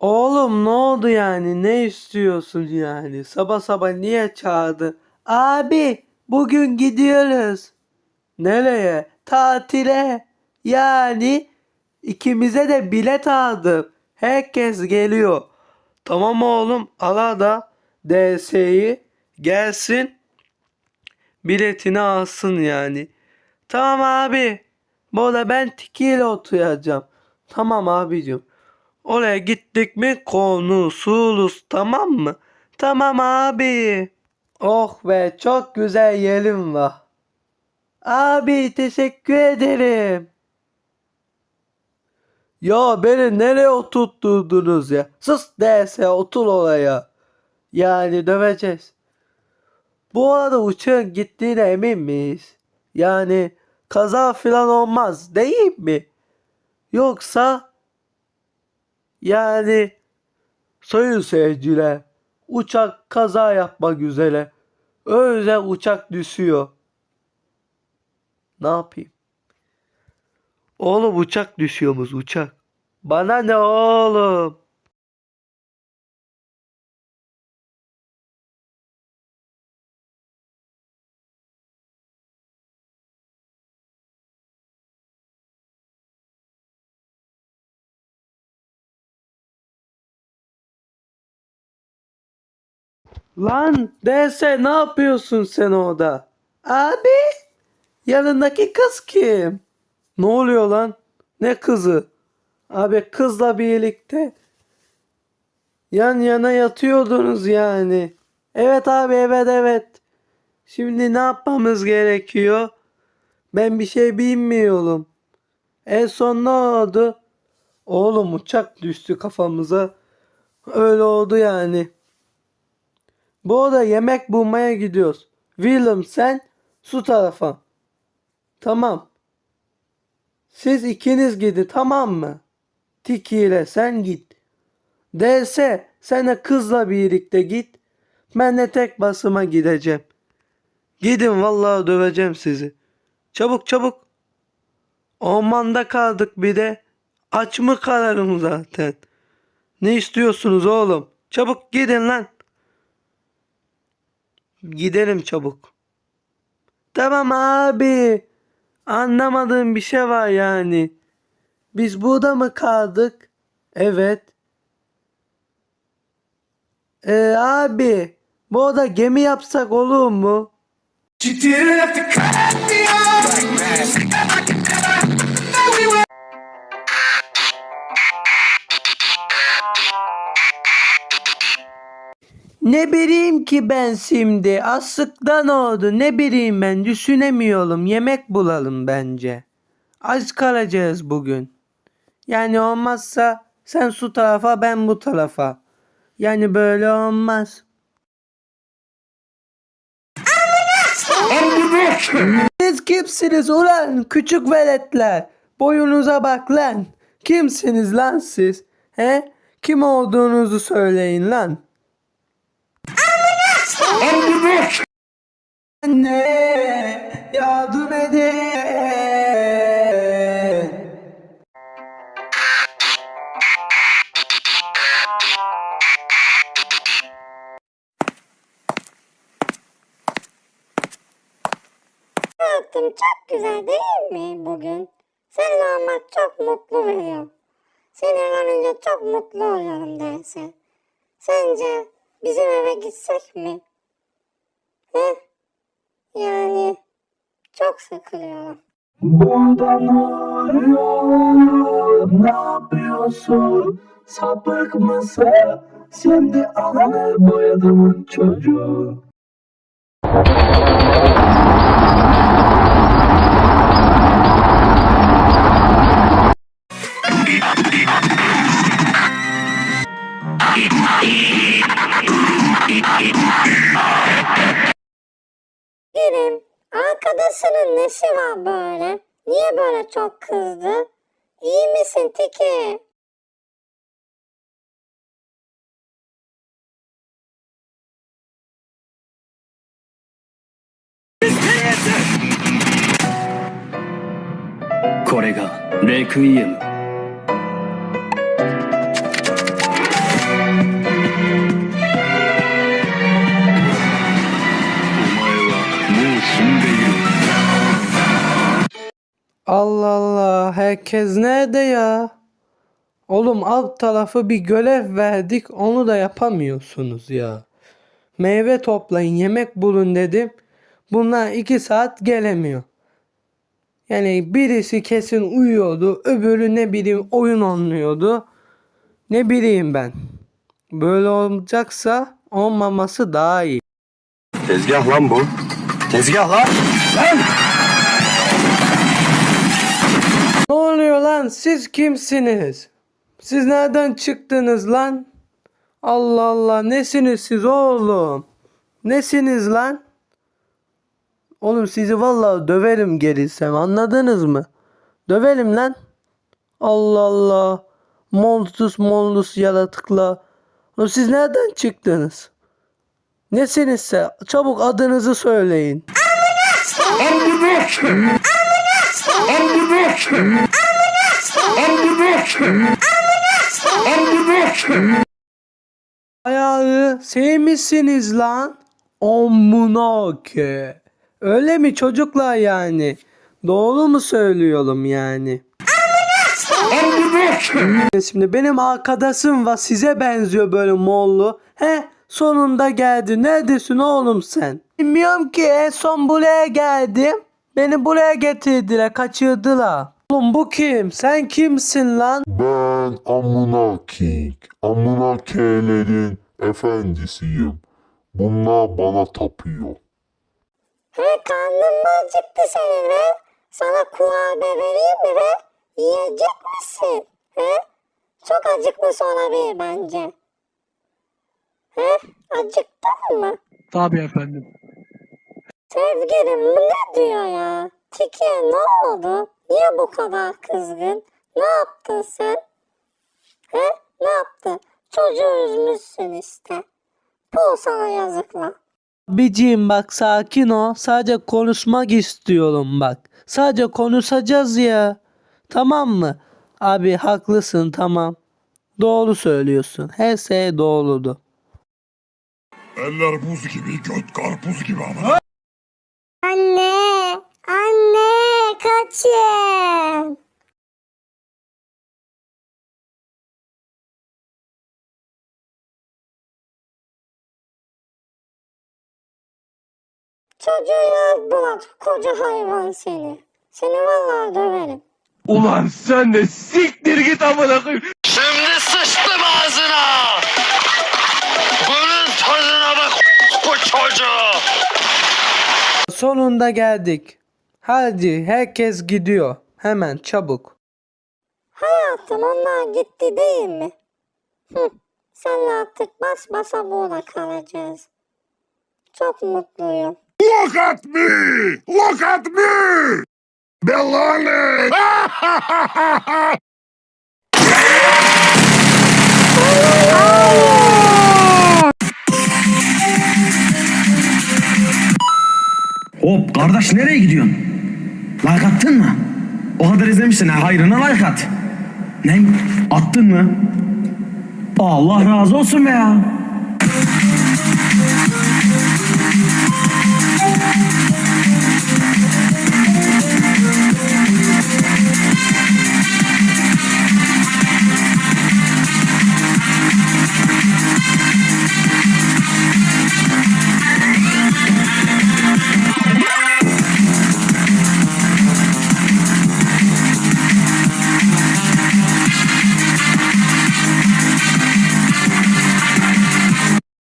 Oğlum ne oldu yani? Ne istiyorsun yani? Sabah sabah niye çağırdı? Abi bugün gidiyoruz. Nereye? Tatile. Yani ikimize de bilet aldım. Herkes geliyor. Tamam oğlum ala da DS'yi gelsin. Biletini alsın yani. Tamam abi. Bu arada ben tikiyle oturacağım. Tamam abicim. Oraya gittik mi konuşuruz tamam mı? Tamam abi. Oh be çok güzel yerim var. Abi teşekkür ederim. Ya beni nereye oturtturdunuz ya? Sus derse otur oraya. Yani döveceğiz. Bu arada uçağın gittiğine emin miyiz? Yani kaza falan olmaz değil mi? Yoksa yani sayın seyirciler uçak kaza yapmak üzere. Öyle uçak düşüyor. Ne yapayım? Oğlum uçak düşüyormuş uçak. Bana ne oğlum? Lan dese ne yapıyorsun sen orada? Abi yanındaki kız kim? Ne oluyor lan? Ne kızı? Abi kızla birlikte yan yana yatıyordunuz yani. Evet abi evet evet. Şimdi ne yapmamız gerekiyor? Ben bir şey bilmiyorum. En son ne oldu? Oğlum uçak düştü kafamıza. Öyle oldu yani. Bu arada yemek bulmaya gidiyoruz. Willem sen su tarafa. Tamam. Siz ikiniz gidin tamam mı? Tiki ile sen git. DS sen de kızla birlikte git. Ben de tek basıma gideceğim. Gidin vallahi döveceğim sizi. Çabuk çabuk. Ormanda kaldık bir de. Aç mı kalarım zaten. Ne istiyorsunuz oğlum? Çabuk gidin lan. Gidelim çabuk. Tamam abi. Anlamadığım bir şey var yani. Biz burada mı kaldık? Evet. Ee, abi. Bu oda gemi yapsak olur mu? To cut Ne bileyim ki ben şimdi. Aslıktan oldu. Ne bileyim ben. Düşünemiyorum. Yemek bulalım bence. Aç kalacağız bugün. Yani olmazsa sen su tarafa ben bu tarafa. Yani böyle olmaz. Siz kimsiniz ulan küçük veletler? Boyunuza bak lan. Kimsiniz lan siz? He? Kim olduğunuzu söyleyin lan. Anne yardım edin. Hayatım çok güzel değil mi bugün? Seninle olmak çok mutlu veriyor. Seni görünce çok mutlu oluyorum derse. Sence bizim eve gitsek mi? He? Yani çok sıkılıyorum. Buradan arıyor, ne yapıyorsun? Sapık mısın? Şimdi ananı boyadımın çocuğu. Gülüm, arkadaşının nesi var böyle? Niye böyle çok kızdı? İyi misin Tiki? れがレクイエム Allah Allah herkes nerede ya? Oğlum alt tarafı bir görev verdik onu da yapamıyorsunuz ya. Meyve toplayın yemek bulun dedim. Bunlar iki saat gelemiyor. Yani birisi kesin uyuyordu öbürü ne bileyim oyun oynuyordu. Ne bileyim ben. Böyle olacaksa olmaması daha iyi. Tezgah lan bu. Tezgah lan. Ne oluyor lan? Siz kimsiniz? Siz nereden çıktınız lan? Allah Allah nesiniz siz oğlum? Nesiniz lan? Oğlum sizi vallahi döverim gerilsem anladınız mı? Döverim lan. Allah Allah. Montus montus yaratıklar. Oğlum siz nereden çıktınız? Nesinizse çabuk adınızı söyleyin. Ayağı sevmişsiniz lan. Omuna ke. Öyle mi çocuklar yani? Doğru mu söylüyorum yani? Şimdi benim arkadaşım var size benziyor böyle mollu. He sonunda geldi. Neredesin oğlum sen? Bilmiyorum ki en son buraya geldim. Beni buraya getirdiler kaçırdılar. Oğlum bu kim? Sen kimsin lan? Ben Amuna King, Amuna K'lerin efendisiyim. Bunlar bana tapıyor. He karnın mı acıktı senin he? Sana kurabiye vereyim mi he? Yiyecek misin? He? Çok acıkmış olabilir bence. He? Acıktın mı? Tabii efendim. Sevgilim bu ne diyor ya? Tiki ne oldu? Niye bu kadar kızgın? Ne yaptın sen? He? Ne yaptın? Çocuğu üzmüşsün işte. Bu sana yazıklar. Biciğim bak sakin ol. Sadece konuşmak istiyorum bak. Sadece konuşacağız ya. Tamam mı? Abi haklısın tamam. Doğru söylüyorsun. Her şey doğrudu. Eller buz gibi, göt karpuz gibi ama. Anne! Anne! Kaçın! Çocuğu yazdılar koca hayvan seni. Seni vallahi döverim. Ulan sen de siktir git amına koyayım. Şimdi sıçtım ağzına. Bunun tadına bak bu çocuğu. Sonunda geldik. Hadi herkes gidiyor. Hemen çabuk. Hayatım onlar gitti değil mi? Hı, senle artık baş başa burada kalacağız. Çok mutluyum. Look at me! Look at me! Bellani! Hop kardeş nereye gidiyorsun? Like attın mı? O kadar izlemişsin ha hayrına like at. Ne? Attın mı? Allah razı olsun be ya.